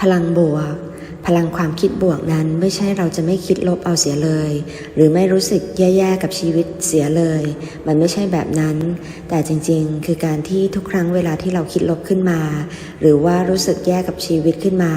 พลังบวก พลังความคิดบวกนั้นไม่ใช่เราจะไม่คิดลบเอาเสียเลย หรือไม่รู้สึกแย่ๆกับชีวิตเสียเลย มันไม่ใช่แบบนั้น แต่จริงๆ คือการที่ทุกครั้งเวลาที่เราคิดลบขึ้นมา หรือว่ารู้สึกแย่กับชีวิตขึ้นมา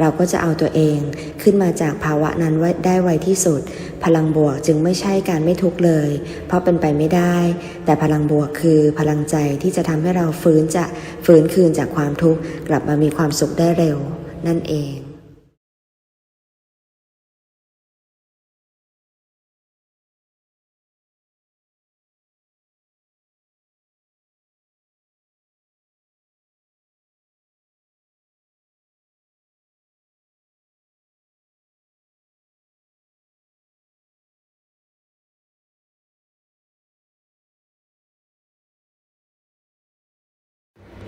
เราก็จะเอาตัวเองขึ้นมาจากภาวะนั้นไว้ได้ไวที่สุด พลังบวกจึงไม่ใช่การไม่ทุกข์เลย เพราะเป็นไปไม่ได้ แต่พลังบวกคือพลังใจที่จะทำให้เราฟื้นจะฟื้นคืนจากความทุกข์กลับมามีความสุขได้เร็ว นั่นเอง